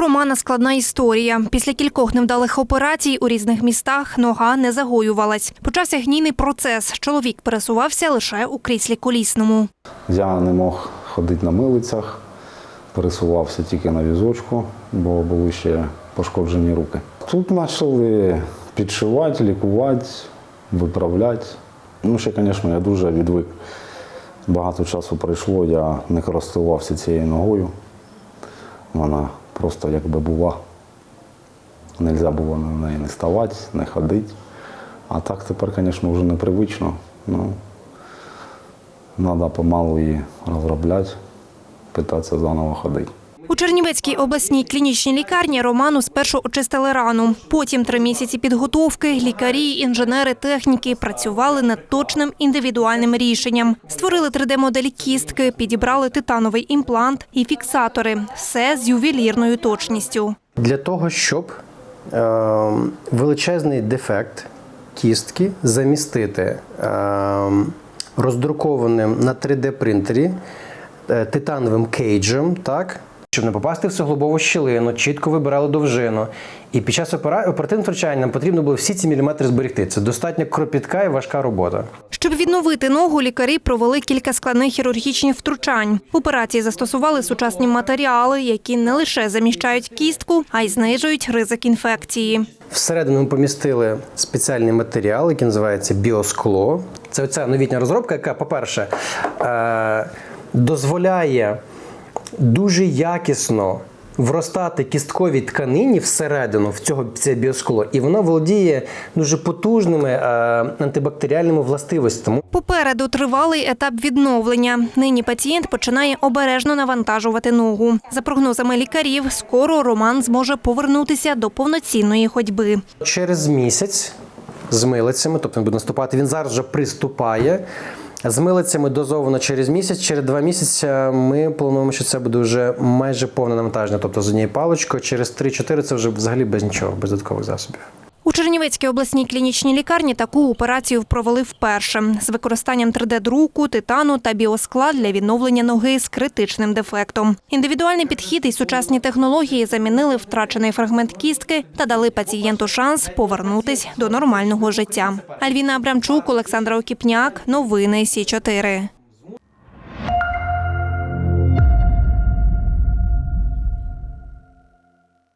Романа складна історія. Після кількох невдалих операцій у різних містах нога не загоювалась. Почався гнійний процес. Чоловік пересувався лише у кріслі колісному. Я не мог ходити на милицях, пересувався тільки на візочку, бо були ще пошкоджені руки. Тут почали підшивати, лікувати, виправляти. Ну, ще, звісно, я дуже відвик. Багато часу пройшло, я не користувався цією ногою. Вона просто якби була. Нельзя було на неї не ставати, не ходити. А так тепер, звісно, вже непривично. Ну, Треба помалу її розробляти, питатися заново ходити. У Чернівецькій обласній клінічній лікарні Роману спершу очистили рану. Потім три місяці підготовки лікарі, інженери, техніки працювали над точним індивідуальним рішенням. Створили 3D-модель кістки, підібрали титановий імплант і фіксатори. Все з ювелірною точністю. Для того, щоб е, величезний дефект кістки замістити е, роздрукованим на 3D-принтері е, титановим кейджем, так? Щоб не попасти в суглобову щілину, чітко вибирали довжину. І під час опера- оперативного втручання нам потрібно було всі ці міліметри зберегти. Це достатньо кропітка і важка робота. Щоб відновити ногу, лікарі провели кілька складних хірургічних втручань. В операції застосували сучасні матеріали, які не лише заміщають кістку, а й знижують ризик інфекції. Всередину ми помістили спеціальний матеріал, який називається біоскло. Це оця новітня розробка, яка, по-перше, е- дозволяє дуже якісно вростати кістковій тканині всередину в цього це біоскло, і воно володіє дуже потужними е- антибактеріальними властивостями. Попереду тривалий етап відновлення. Нині пацієнт починає обережно навантажувати ногу. За прогнозами лікарів, скоро Роман зможе повернутися до повноцінної ходьби. Через місяць з милицями, тобто він буде наступати, він зараз вже приступає. З милицями дозовано через місяць, через два місяці ми плануємо, що це буде вже майже повне навантаження, тобто з однією паличкою, через 3-4 це вже взагалі без нічого, без додаткових засобів. У Чернівецькій обласній клінічній лікарні таку операцію провели вперше з використанням 3D-друку, титану та біоскла для відновлення ноги з критичним дефектом. Індивідуальний підхід і сучасні технології замінили втрачений фрагмент кістки та дали пацієнту шанс повернутись до нормального життя. Альвіна Абрамчук, Олександра Окіпняк. Новини Сі 4